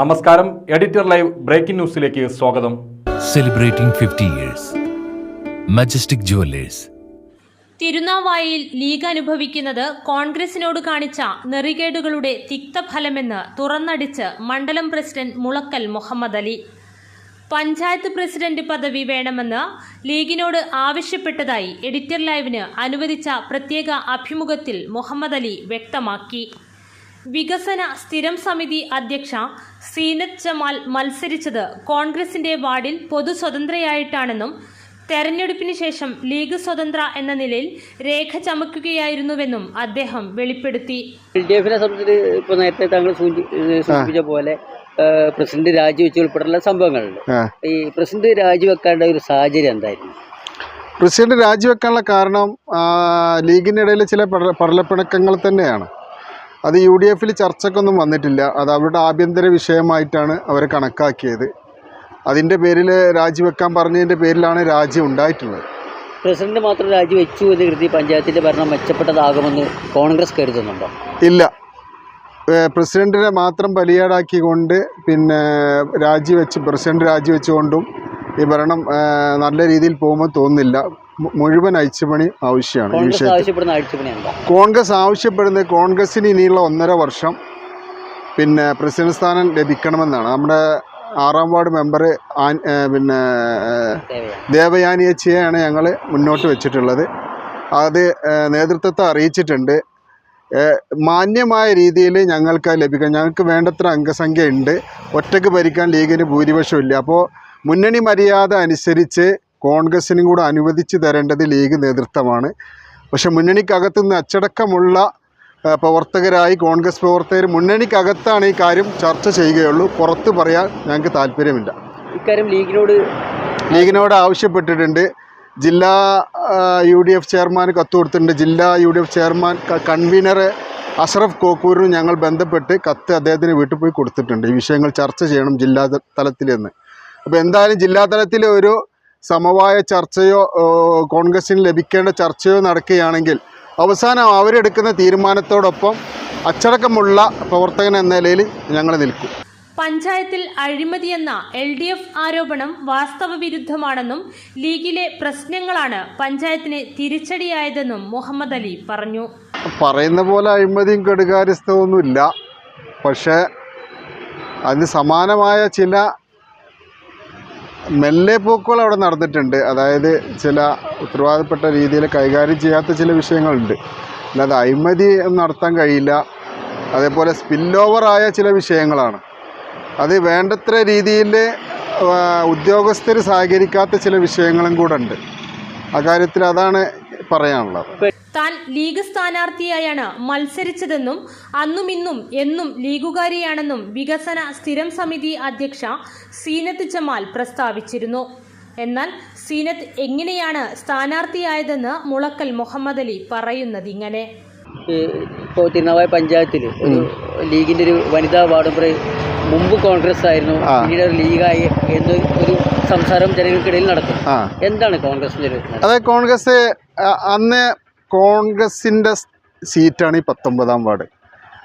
നമസ്കാരം. Editor live breaking ന്യൂസിലേക്ക് സ്വാഗതം. സെലിബ്രേറ്റിംഗ് 50 ഇയേഴ്സ് മജസ്റ്റിക് ജുവല്ലേഴ്സ് തിരുനാവായയിൽ ലീഗ് അനുഭവിക്കുന്നത് കോൺഗ്രസിനോട് കാണിച്ച നെറികേടുകളുടെ തിക്തഫലമെന്ന് തുറന്നടിച്ച് മണ്ഡലം പ്രസിഡന്റ് മുളക്കൽ മുഹമ്മദ് അലി. പഞ്ചായത്ത് പ്രസിഡന്റ് പദവി വേണമെന്ന് ലീഗിനോട് ആവശ്യപ്പെട്ടതായി എഡിറ്റർ ലൈവിന് അനുവദിച്ച പ്രത്യേക അഭിമുഖത്തിൽ മുഹമ്മദ് അലി വ്യക്തമാക്കി. വികസന സ്ഥിരം സമിതി അധ്യക്ഷ സീനത്ത് ജമാൽ മത്സരിച്ചത് കോൺഗ്രസിന്റെ വാർഡിൽ പൊതു സ്വതന്ത്രയായിട്ടാണെന്നും തെരഞ്ഞെടുപ്പിന് ശേഷം ലീഗ് സ്വതന്ത്ര എന്ന നിലയിൽ രേഖ ചമക്കുകയായിരുന്നുവെന്നും അദ്ദേഹം വെളിപ്പെടുത്തി. എൽ ഡി എഫിനെ സംബന്ധിച്ച് ഇപ്പോൾ നേരത്തെ താങ്കൾ സൂചിപ്പിച്ച പോലെ പ്രസിഡന്റ് രാജിവെച്ച് ഉൾപ്പെടെയുള്ള സംഭവങ്ങളുണ്ട്. ഈ പ്രസിഡന്റ് രാജിവെക്കേണ്ട ഒരു സാഹചര്യം എന്തായിരുന്നു? പ്രസിഡന്റ് രാജിവെക്കാനുള്ള കാരണം ലീഗിനിടയിലെ ചില പട- പടലപ്പിണക്കങ്ങൾ തന്നെയാണ്. അത് യു ഡി എഫിൽ ചർച്ചക്കൊന്നും വന്നിട്ടില്ല. അത് അവരുടെ ആഭ്യന്തര വിഷയമായിട്ടാണ് അവർ കണക്കാക്കിയത്. അതിന്റെ പേരിൽ രാജിവെക്കാൻ പറഞ്ഞതിന്റെ പേരിലാണ് രാജി ഉണ്ടായിട്ടുള്ളത്. പ്രസിഡന്റ് മാത്രം രാജിവെച്ചു എന്ന് കരുതി പഞ്ചായത്തിന്റെ ഭരണം മെച്ചപ്പെട്ടതാകുമെന്ന് കോൺഗ്രസ് കരുതുന്നുണ്ടോ? ഇല്ല. പ്രസിഡന്റിനെ മാത്രം ബലിയാടാക്കിക്കൊണ്ട് പിന്നെ രാജിവെച്ച് പ്രസിഡന്റ് രാജിവെച്ചുകൊണ്ടും ഈ ഭരണം നല്ല രീതിയിൽ പോകുമ്പോൾ തോന്നുന്നില്ല. മുഴുവൻ അഴിച്ചുപണി ആവശ്യമാണ് ഈ കോൺഗ്രസ് വിഷയത്തിൽ. ആവശ്യപ്പെടുന്ന എന്താ? കോൺഗ്രസ് ആവശ്യപ്പെടുന്നത് കോൺഗ്രസിന് ഇനിയുള്ള ഒന്നര വർഷം പിന്നെ പ്രസിഡന്റ് സ്ഥാനം ലഭിക്കണമെന്നാണ്. നമ്മുടെ ആറാം വാർഡ് മെമ്പർ ആൻ ഏ, പിന്നെ ദേവയാനി. ഞങ്ങൾ മുന്നോട്ട് വെച്ചിട്ടുള്ളത്. അത് ഏ, നേതൃത്വത്തെ അറിയിച്ചിട്ടുണ്ട്. ഏ, മാന്യമായ രീതിയിൽ ഞങ്ങൾക്ക് ലഭിക്കും ലഭിക്കണം. ഞങ്ങൾക്ക് വേണ്ടത്ര അംഗസംഖ്യ ഉണ്ട്. ഒറ്റയ്ക്ക് ഭരിക്കാൻ ലീഗിന് ഭൂരിപക്ഷമില്ല. അപ്പോൾ മുന്നണി മര്യാദ അനുസരിച്ച് കോൺഗ്രസിനും കൂടെ അനുവദിച്ച് തരേണ്ടത് ലീഗ് നേതൃത്വമാണ്. പക്ഷെ മുന്നണിക്കകത്തു നിന്ന് അച്ചടക്കമുള്ള പ്രവർത്തകരായി കോൺഗ്രസ് പ്രവർത്തകർ മുന്നണിക്കകത്താണ് ഈ കാര്യം ചർച്ച ചെയ്യുകയുള്ളൂ. പുറത്ത് പറയാൻ ഞങ്ങൾക്ക് താല്പര്യമില്ല. ഇക്കാര്യം ലീഗിനോട് ലീഗിനോട് ആവശ്യപ്പെട്ടിട്ടുണ്ട്. ജില്ലാ യു ഡി എഫ് ചെയർമാൻ കത്ത് കൊടുത്തിട്ടുണ്ട്. ജില്ലാ U D F chairman convener Ashraf കോക്കൂറിനും ഞങ്ങൾ ബന്ധപ്പെട്ട് കത്ത് അദ്ദേഹത്തിന് വീട്ടിൽ പോയി കൊടുത്തിട്ടുണ്ട്. ഈ വിഷയങ്ങൾ ചർച്ച ചെയ്യണം ജില്ലാ തലത്തിൽ തലത്തിലെന്ന്. അപ്പോൾ എന്തായാലും ജില്ലാ തലത്തിൽ ഒരു സമവായ ചർച്ചയോ കോൺഗ്രസിന് ലഭിക്കേണ്ട ചർച്ചയോ നടക്കുകയാണെങ്കിൽ അവസാനം അവരെടുക്കുന്ന തീരുമാനത്തോടൊപ്പം അച്ചടക്കമുള്ള പ്രവർത്തകൻ എന്ന നിലയിൽ ഞങ്ങൾ നിൽക്കും. പഞ്ചായത്തിൽ അഴിമതിയെന്ന എൽ ഡി എഫ് ആരോപണം വാസ്തവ വിരുദ്ധമാണെന്നും ലീഗിലെ പ്രശ്നങ്ങളാണ് പഞ്ചായത്തിന് തിരിച്ചടിയായതെന്നും മുഹമ്മദ് അലി പറഞ്ഞു. പറയുന്ന പോലെ അഴിമതിയും കെടുകാര്യസ്ഥമൊന്നുമില്ല പക്ഷേ അതിന് സമാനമായ ചില മെല്ലെ പോക്കുകൾ അവിടെ നടന്നിട്ടുണ്ട്. അതായത് ചില ഉത്തരവാദപ്പെട്ട രീതിയിൽ കൈകാര്യം ചെയ്യാത്ത ചില വിഷയങ്ങളുണ്ട്. അല്ലാതെ അഴിമതി നടത്താൻ കഴിയില്ല. അതേപോലെ സ്പില്ലോവറായ ചില വിഷയങ്ങളാണ്. അത് വേണ്ടത്ര രീതിയിൽ ഉദ്യോഗസ്ഥർ സഹകരിക്കാത്ത ചില വിഷയങ്ങളും കൂടെ ഉണ്ട്. അക്കാര്യത്തിൽ അതാണ് പറയാനുള്ളത്. താൻ ലീഗ് സ്ഥാനാർത്ഥിയായാണ് മത്സരിച്ചതെന്നും അന്നും ഇന്നും എന്നും ലീഗുകാരിയാണെന്നും വികസന സ്ഥിരം സമിതി അധ്യക്ഷ സീനത്ത് ജമാൽ പ്രസ്താവിച്ചിരുന്നു. എന്നാൽ സീനത്ത് എങ്ങനെയാണ് സ്ഥാനാർത്ഥിയായതെന്ന് മുളക്കൽ മുഹമ്മദ് അലി പറയുന്നതിങ്ങനെ ഇപ്പോൾ തിരുനാവായ പഞ്ചായത്തിൽ ഒരു ലീഗിന്റെ ഒരു വനിതാ വാർഡ് മെമ്പർ മുമ്പ് കോൺഗ്രസ് ആയിരുന്നു പിന്നീട് ലീഗായി എന്ന് ഒരു സംസാരം ജനങ്ങൾക്കിടയിൽ നടക്കും എന്താണ് കോൺഗ്രസിന്റെ ഒരു? അതായത് കോൺഗ്രസ് അന്ന് കോൺഗ്രസിന്റെ സീറ്റാണ് ഈ പത്തൊമ്പതാം വാർഡ്.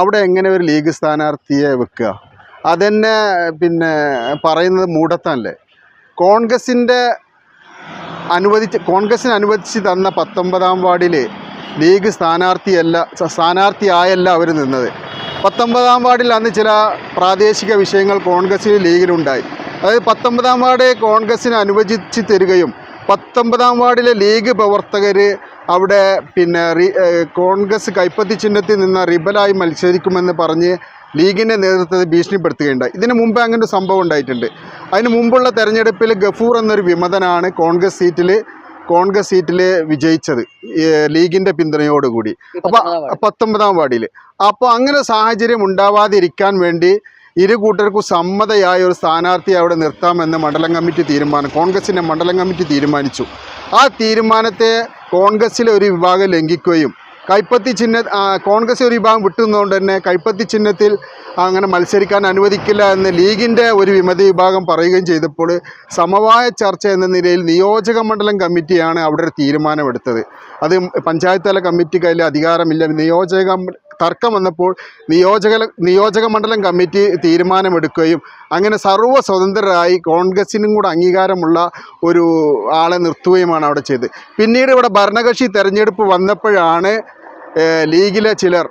അവിടെ എങ്ങനെ ഒരു ലീഗ് സ്ഥാനാർത്ഥിയെ വെക്കുക? അതെന്നെ പിന്നെ പറയുന്നത് മൂടത്താനല്ലേ? കോൺഗ്രസിന്റെ അനുവദിച്ച് കോൺഗ്രസിന് അനുവദിച്ച് തന്ന പത്തൊമ്പതാം വാർഡിൽ ലീഗ് സ്ഥാനാർത്ഥിയല്ല സ്ഥാനാർത്ഥിയായല്ല അവർ നിന്നത്. പത്തൊമ്പതാം വാർഡിൽ അന്ന് ചില പ്രാദേശിക വിഷയങ്ങൾ കോൺഗ്രസിന് ലീഗിലുണ്ടായി. അതായത് പത്തൊമ്പതാം വാർഡ് കോൺഗ്രസിന് അനുവദിച്ച് തരികയും പത്തൊമ്പതാം വാർഡിലെ ലീഗ് പ്രവർത്തകർ അവിടെ പിന്നെ കോൺഗ്രസ് കൈപ്പത്തി ചിഹ്നത്തിൽ നിന്ന് റിബലായി മത്സരിക്കുമെന്ന് പറഞ്ഞ് ലീഗിന്റെ നേതൃത്വത്തെ ഭീഷണിപ്പെടുത്തുകയുണ്ടായി. ഇതിന് മുമ്പ് അങ്ങനെ ഒരു സംഭവം ഉണ്ടായിട്ടുണ്ട്. അതിന് മുമ്പുള്ള തെരഞ്ഞെടുപ്പിൽ ഗഫൂർ എന്നൊരു വിമതനാണ് കോൺഗ്രസ് സീറ്റിൽ കോൺഗ്രസ് സീറ്റിൽ വിജയിച്ചത് ലീഗിന്റെ പിന്തുണയോടുകൂടി. അപ്പൊ അപ്പോൾ പത്തൊമ്പതാം വാർഡ്. പത്തൊമ്പതാം വാർഡിൽ അപ്പോൾ അങ്ങനെ സാഹചര്യം ഉണ്ടാവാതിരിക്കാൻ വേണ്ടി ഇരു കൂട്ടർക്കും സമ്മതയായ ഒരു സ്ഥാനാർത്ഥിയെ അവിടെ നിർത്താമെന്ന് മണ്ഡലം കമ്മിറ്റി തീരുമാനം കോൺഗ്രസിന്റെ മണ്ഡലം കമ്മിറ്റി തീരുമാനിച്ചു. ആ തീരുമാനത്തെ കോൺഗ്രസിലെ ഒരു വിഭാഗം ലംഘിക്കുകയും കൈപ്പത്തി ചിഹ്ന കോൺഗ്രസ് ഒരു വിഭാഗം വിട്ടുന്നതുകൊണ്ട് തന്നെ കൈപ്പത്തി ചിഹ്നത്തിൽ അങ്ങനെ മത്സരിക്കാൻ അനുവദിക്കില്ല എന്ന് ലീഗിന്റെ ഒരു വിമതി വിഭാഗം പറയുകയും ചെയ്തപ്പോൾ സമവായ ചർച്ച എന്ന നിലയിൽ നിയോജക മണ്ഡലം കമ്മിറ്റിയാണ് അവിടെ ഒരു തീരുമാനമെടുത്തത്. അത് പഞ്ചായത്ത് തല കമ്മിറ്റിക്ക് അതിൽ അധികാരമില്ല. നിയോജക തർക്കം വന്നപ്പോൾ നിയോജക നിയോജക മണ്ഡലം കമ്മിറ്റി തീരുമാനമെടുക്കുകയും അങ്ങനെ സർവ സ്വതന്ത്രരായി കോൺഗ്രസിനും കൂടെ അംഗീകാരമുള്ള ഒരു ആളെ നിർത്തുകയുമാണ് അവിടെ ചെയ്തത്. പിന്നീട് ഇവിടെ ഭരണകക്ഷി തെരഞ്ഞെടുപ്പ് വന്നപ്പോഴാണ് ലീഗിലെ ചിലർ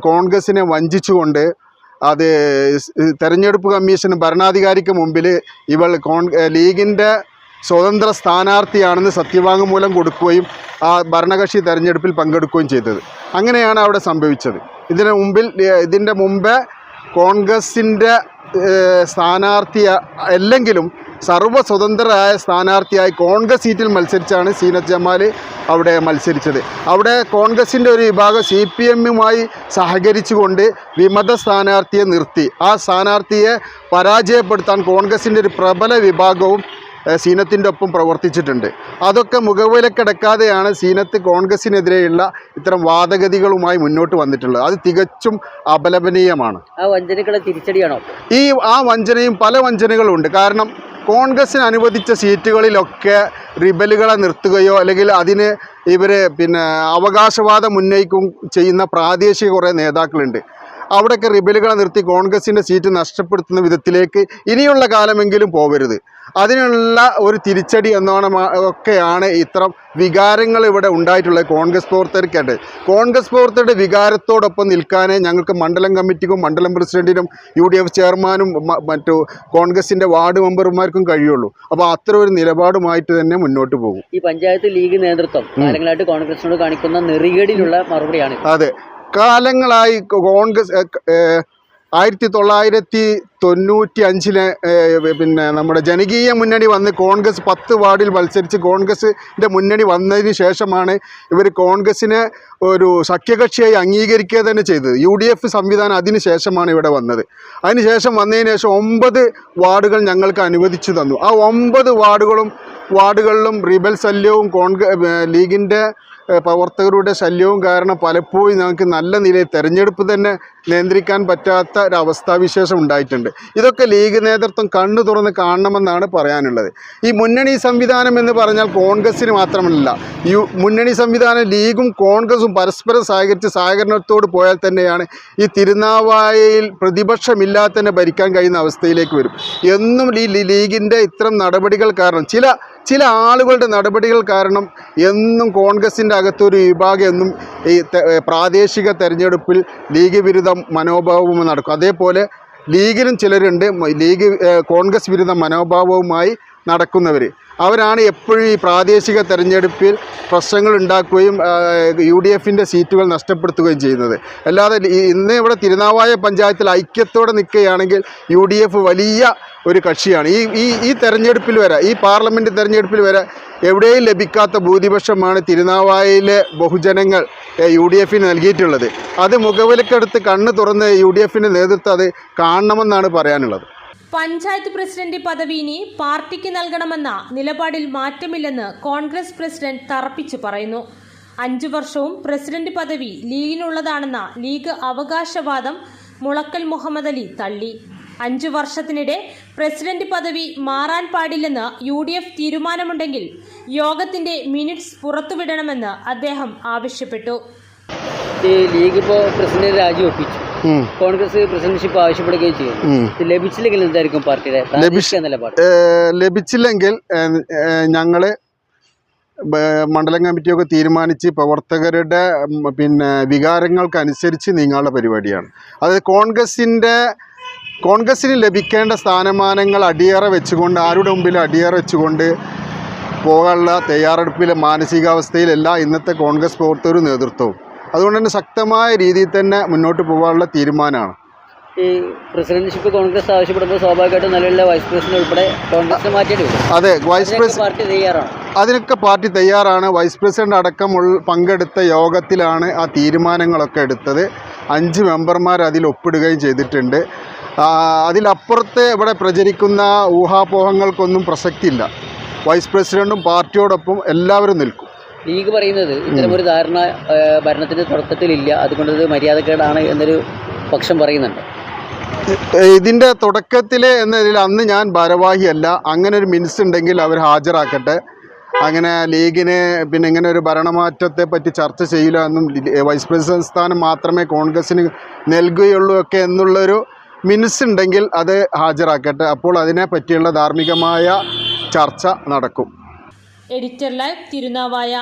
കോൺഗ്രസിനെ വഞ്ചിച്ചുകൊണ്ട് അത് തെരഞ്ഞെടുപ്പ് കമ്മീഷൻ ഭരണാധികാരിക്ക് മുമ്പിൽ ഇവൾ കോൺ ലീഗിന്റെ സ്വതന്ത്ര സ്ഥാനാർത്ഥിയാണെന്ന് സത്യവാങ്മൂലം കൊടുക്കുകയും ആ ഭരണകക്ഷി തെരഞ്ഞെടുപ്പിൽ പങ്കെടുക്കുകയും ചെയ്തത്. അങ്ങനെയാണ് അവിടെ സംഭവിച്ചത്. ഇതിന് മുമ്പിൽ ഇതിന്റെ മുമ്പേ കോൺഗ്രസിന്റെ സ്ഥാനാർത്ഥിയ സ്ഥാനാർത്ഥി അല്ലെങ്കിലും സർവ സ്വതന്ത്രരായ സ്ഥാനാർത്ഥിയായി കോൺഗ്രസ് സീറ്റിൽ മത്സരിച്ചാണ് സീനത്ത് ജമാൽ അവിടെ മത്സരിച്ചത്. അവിടെ കോൺഗ്രസിന്റെ ഒരു വിഭാഗം സി പി എമ്മുമായി സഹകരിച്ചുകൊണ്ട് വിമത സ്ഥാനാർത്ഥിയെ നിർത്തി. ആ സ്ഥാനാർത്ഥിയെ പരാജയപ്പെടുത്താൻ കോൺഗ്രസിന്റെ ഒരു പ്രബല വിഭാഗവും സീനത്തിന്റെ ഒപ്പം പ്രവർത്തിച്ചിട്ടുണ്ട്. അതൊക്കെ മുഖവിലക്കെടുക്കാതെയാണ് സീനത്ത് കോൺഗ്രസിനെതിരെയുള്ള ഇത്തരം വാദഗതികളുമായി മുന്നോട്ട് വന്നിട്ടുള്ളത്. അത് തികച്ചും അപലപനീയമാണ്. ആ വഞ്ചനകളെ തിരിച്ചടിയാണോ? ഈ ആ വഞ്ചനയും പല വഞ്ചനകളുണ്ട്. കാരണം കോൺഗ്രസിന് അനുവദിച്ച സീറ്റുകളിലൊക്കെ റിബലുകളെ നിർത്തുകയോ അല്ലെങ്കിൽ അതിന് ഇവർ പിന്നെ അവകാശവാദം ഉന്നയിക്കും ചെയ്യുന്ന പ്രാദേശിക കുറേ നേതാക്കളുണ്ട്. അവിടെയൊക്കെ റിബലുകളെ നിർത്തി കോൺഗ്രസിന്റെ സീറ്റ് നഷ്ടപ്പെടുത്തുന്ന വിധത്തിലേക്ക് ഇനിയുള്ള കാലമെങ്കിലും പോകരുത് അതിനുള്ള ഒരു തിരിച്ചടി എന്നോണം ഒക്കെയാണ് ഇത്തരം വികാരങ്ങൾ ഇവിടെ ഉണ്ടായിട്ടുള്ളത് കോൺഗ്രസ് പ്രവർത്തകർക്കായിട്ട്. കോൺഗ്രസ് പ്രവർത്തകരുടെ വികാരത്തോടൊപ്പം നിൽക്കാനേ ഞങ്ങൾക്ക് മണ്ഡലം കമ്മിറ്റിക്കും മണ്ഡലം പ്രസിഡന്റിനും യു ഡി എഫ് ചെയർമാനും മറ്റു കോൺഗ്രസിന്റെ വാർഡ് മെമ്പർമാർക്കും കഴിയുള്ളൂ. അപ്പോൾ അത്ര ഒരു നിലപാടുമായിട്ട് തന്നെ മുന്നോട്ട് പോകും. ഈ പഞ്ചായത്ത് ലീഗ് നേതൃത്വം കാലങ്ങളായിട്ട് കോൺഗ്രസിനോട് കാണിക്കുന്ന നെറികേടിലുള്ള മറുപടിയാണ് അതെ. കാലങ്ങളായി കോൺഗ്രസ് ആയിരത്തി തൊള്ളായിരത്തി തൊണ്ണൂറ്റി അഞ്ചിലെ പിന്നെ നമ്മുടെ ജനകീയ മുന്നണി വന്ന് കോൺഗ്രസ് പത്ത് വാർഡിൽ മത്സരിച്ച് കോൺഗ്രസിന്റെ മുന്നണി വന്നതിന് ശേഷമാണ് ഇവർ കോൺഗ്രസിനെ ഒരു സഖ്യകക്ഷിയായി അംഗീകരിക്കുക തന്നെ ചെയ്തത്. യു ഡി എഫ് സംവിധാനം അതിന് ശേഷമാണ് ഇവിടെ വന്നത്. അതിന് ശേഷം വന്നതിന് ശേഷം ഒമ്പത് വാർഡുകൾ ഞങ്ങൾക്ക് അനുവദിച്ചു തന്നു. ആ ഒമ്പത് വാർഡുകളും വാർഡുകളിലും റിബൽ ശല്യവും കോൺഗ്രസ് ലീഗിന്റെ പ്രവർത്തകരുടെ ശല്യവും കാരണം പലപ്പോഴും ഞങ്ങൾക്ക് നല്ല നിലയിൽ തെരഞ്ഞെടുപ്പ് തന്നെ നിയന്ത്രിക്കാൻ പറ്റാത്ത ഒരു അവസ്ഥാവിശേഷം ഉണ്ടായിട്ടുണ്ട്. ഇതൊക്കെ ലീഗ് നേതൃത്വം കണ്ണു തുറന്ന് കാണണമെന്നാണ് പറയാനുള്ളത്. ഈ മുന്നണി സംവിധാനം എന്ന് പറഞ്ഞാൽ കോൺഗ്രസ്സിന് മാത്രമല്ല ഈ മുന്നണി സംവിധാനം ലീഗും കോൺഗ്രസും പരസ്പരം സഹകരിച്ച് സഹകരണത്തോട് പോയാൽ തന്നെയാണ് ഈ തിരുനാവായയിൽ പ്രതിപക്ഷമില്ലാതെ തന്നെ ഭരിക്കാൻ കഴിയുന്ന അവസ്ഥയിലേക്ക് വരും. എന്നും ഈ ലീഗിന്റെ ഇത്തരം നടപടികൾ കാരണം ചില ചില ആളുകളുടെ നടപടികൾ കാരണം എന്നും കോൺഗ്രസിന്റെ അകത്തൊരു വിഭാഗം എന്നും ഈ പ്രാദേശിക തെരഞ്ഞെടുപ്പിൽ ലീഗ് വിരുദ്ധ മനോഭാവവും നടക്കും. അതേപോലെ ലീഗിലും ചിലരുണ്ട് ലീഗ് കോൺഗ്രസ് വിരുദ്ധ മനോഭാവവുമായി നടക്കുന്നവർ അവരാണ് എപ്പോഴും ഈ പ്രാദേശിക തെരഞ്ഞെടുപ്പിൽ പ്രശ്നങ്ങൾ ഉണ്ടാക്കുകയും യു ഡി എഫിന്റെ സീറ്റുകൾ നഷ്ടപ്പെടുത്തുകയും ചെയ്യുന്നത്. അല്ലാതെ ഇന്ന് ഇവിടെ തിരുനാവായ പഞ്ചായത്തിൽ ഐക്യത്തോടെ നിൽക്കുകയാണെങ്കിൽ യു ഡി എഫ് വലിയ ഒരു കക്ഷിയാണ്. ഈ ഈ ഈ തെരഞ്ഞെടുപ്പിൽ വരെ ഈ പാർലമെന്റ് തെരഞ്ഞെടുപ്പിൽ വരെ എവിടെയും ലഭിക്കാത്ത ഭൂരിപക്ഷമാണ് തിരുനാവായയിലെ ബഹുജനങ്ങൾ യു ഡി എഫിന് നൽകിയിട്ടുള്ളത്. അത് മുഖവിലക്കെടുത്ത് കണ്ണ് തുറന്ന് യു ഡി എഫിന്റെ നേതൃത്വം അത് കാണണമെന്നാണ് പറയാനുള്ളത്. പഞ്ചായത്ത് പ്രസിഡന്റ് പദവി ഇനി പാർട്ടിക്ക് നൽകണമെന്ന നിലപാടിൽ മാറ്റമില്ലെന്ന് കോൺഗ്രസ് പ്രസിഡന്റ് തറപ്പിച്ചു പറയുന്നു. അഞ്ചു വർഷവും പ്രസിഡന്റ് പദവി ലീഗിനുള്ളതാണെന്ന ലീഗ് അവകാശവാദം മുളക്കൽ മുഹമ്മദ് അലി തള്ളി. അഞ്ചു വർഷത്തിനിടെ പ്രസിഡന്റ് പദവി മാറാൻ പാടില്ലെന്ന് യു ഡി എഫ് തീരുമാനമുണ്ടെങ്കിൽ യോഗത്തിന്റെ മിനിറ്റ്സ് പുറത്തുവിടണമെന്ന് അദ്ദേഹം ആവശ്യപ്പെട്ടു. ലീഗ് ഇപ്പോൾ പ്രസിഡന്റ് രാജിവെപ്പിച്ചു. കോൺഗ്രസ് പ്രസിഡന്റ്ഷിപ്പ് ആവശ്യപ്പെടുകയും ചെയ്യും ലഭിച്ചില്ലെങ്കിൽ എന്തായിരിക്കും പാർട്ടിയുടെ നിലപാട്? ലഭിച്ചില്ലെങ്കിൽ ഞങ്ങൾ മണ്ഡലം കമ്മിറ്റിയൊക്കെ തീരുമാനിച്ച് പ്രവർത്തകരുടെ പിന്നെ വികാരങ്ങൾക്കനുസരിച്ച് നീങ്ങാനുള്ള പരിപാടിയാണ്. അതായത് കോൺഗ്രസിന്റെ കോൺഗ്രസ്സിന് ലഭിക്കേണ്ട സ്ഥാനമാനങ്ങൾ അടിയറ വെച്ചുകൊണ്ട് ആരുടെ മുമ്പിൽ അടിയറ വെച്ചുകൊണ്ട് പോകാനുള്ള തയ്യാറെടുപ്പിലെ മാനസികാവസ്ഥയിലല്ല ഇന്നത്തെ കോൺഗ്രസ് പ്രവർത്തകരും നേതൃത്വവും. അതുകൊണ്ട് തന്നെ ശക്തമായ രീതിയിൽ തന്നെ മുന്നോട്ട് പോകാനുള്ള തീരുമാനമാണ്. ഈ പ്രസിഡന്റ്ഷിപ്പ് കോൺഗ്രസ് ആവശ്യപ്പെടുമ്പോൾ സ്വാഭാവികമായിട്ടും നിലവിലെ വൈസ് പ്രസിഡന്റ് ഉൾപ്പെടെ കോൺഗ്രസ് മാറ്റേണ്ടി വരും അതെ വൈസ് പ്രസിഡന്റ് പാർട്ടി തയ്യാറാണ്? അതിനൊക്കെ പാർട്ടി തയ്യാറാണ്. വൈസ് പ്രസിഡന്റ് അടക്കം പങ്കെടുത്ത യോഗത്തിലാണ് ആ തീരുമാനങ്ങളൊക്കെ എടുത്തത്. അഞ്ച് മെമ്പർമാർ അതിൽ ഒപ്പിടുകയും ചെയ്തിട്ടുണ്ട്. അതിലപ്പുറത്തെ അതിലപ്പുറത്ത് ഇവിടെ പ്രചരിക്കുന്ന ഊഹാപോഹങ്ങൾക്കൊന്നും പ്രസക്തിയില്ല. വൈസ് പ്രസിഡന്റും പാർട്ടിയോടൊപ്പം എല്ലാവരും നിൽക്കും. ലീഗ് പറയുന്നത് ഇത്തരമൊരു ധാരണ ഭരണത്തിന്റെ തുടക്കത്തിലില്ല. അതുകൊണ്ട് ഇത് മര്യാദക്കേടാണ് എന്നൊരു പക്ഷം പറയുന്നുണ്ട്. ഇതിന്റെ തുടക്കത്തിൽ എന്നതിൽ അന്ന് ഞാൻ ഭാരവാഹിയല്ല. അങ്ങനെ ഒരു മിനിസ് ഉണ്ടെങ്കിൽ അവർ ഹാജരാക്കട്ടെ. അങ്ങനെ ലീഗിന് പിന്നെ ഇങ്ങനെ ഒരു ഭരണമാറ്റത്തെ പറ്റി ചർച്ച ചെയ്യില്ല എന്നും വൈസ് പ്രസിഡന്റ് സ്ഥാനം മാത്രമേ കോൺഗ്രസിന് നൽകുകയുള്ളൂ ഒക്കെ എന്നുള്ളൊരു മിനിസ് ഉണ്ടെങ്കിൽ അത് ഹാജരാക്കട്ടെ. അപ്പോൾ അതിനെ പറ്റിയുള്ള ധാർമ്മികമായ ചർച്ച നടക്കും. Editor live Thirunavaya